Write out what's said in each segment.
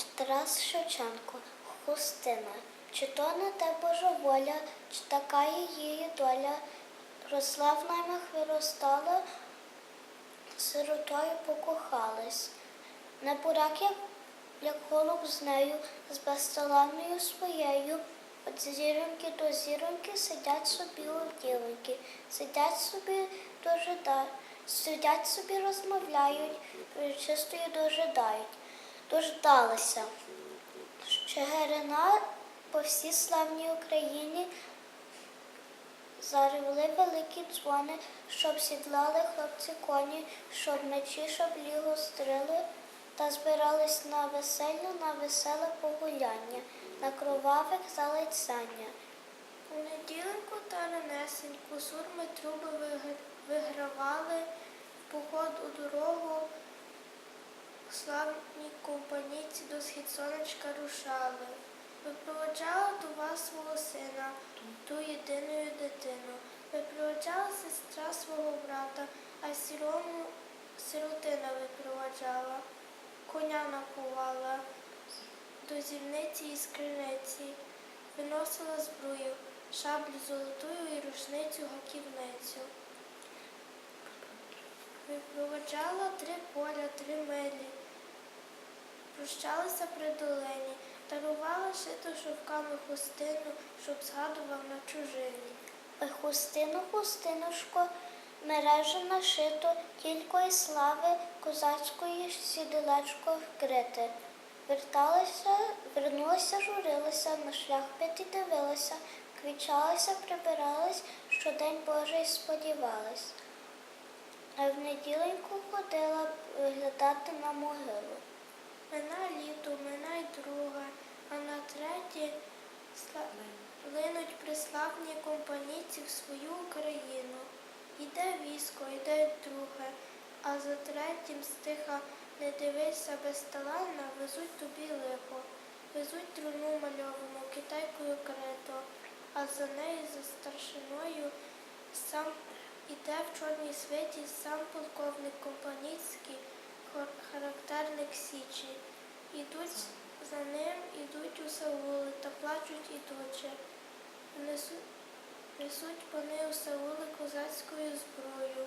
чи Тарас Шевченко, Хустина, чи то не те Божа воля, чи така її доля, росла в наймах виростала, сиротою покохалась. Не бурак, як, як голуб з нею, з безталанною своєю, От зіроньки до зіроньки сидять собі у ділинки, сидять собі дожидають, сидять собі розмовляють, чистою дожидають. Дождалися. Чигирина по всій славній Україні заревли великі дзвони, щоб сідлали хлопці коні, щоб мечі, щоб лігу стрили, та збирались на веселю, на веселе погуляння, на кровавих залицяння. У неділеньку та ранесеньку сурми труби вигравали поход у дорогу. Славні компанійці до схід сонечка рушали. Випроводжала до вас свого сина, ту єдиною дитину. Випроводжала сестра свого брата, а сірому сиротина випроводжала. Коня напувала до зільниці і скриниці, виносила зброю, шаблю золотую і рушницю гаківницю. Випроводжала три поля, прощалася при долині, дарувала шито шовками хустину, щоб згадував на чужині. Хустину, хустинушко, мережа нашито, кілької слави козацької сідалечко вкрите. Верталася, вернулася, журилася, на шлях п'ятий дивилася, квічалася, прибиралась, що день Божий сподівалась. А в неділеньку ходила виглядати на могилу. Мина літо, мина й друга, а на третє линуть приславні компанійці в свою Україну. Іде військо, іде друге, а за третім стиха не дивися безталанна, везуть тобі лихо, везуть труну мальовану, китайкою крито, а за нею за старшиною сам іде в чорній світі сам полковник компанійський, характерник Січі. Ідуть за ним, ідуть у Саули та плачуть ідучи. Несуть, несуть вони у Саули козацькою зброю.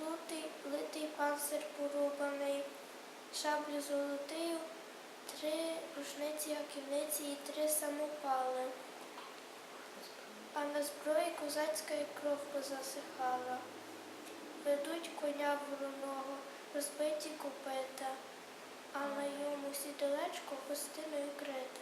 Лутий, литий панцир порубаний, шаблю золотию, три рушниці гаківниці і три самопали. А на зброї козацька кров позасихала. Ведуть коня вороного, розбиті купита, а на йому сідолечко гостиною крите.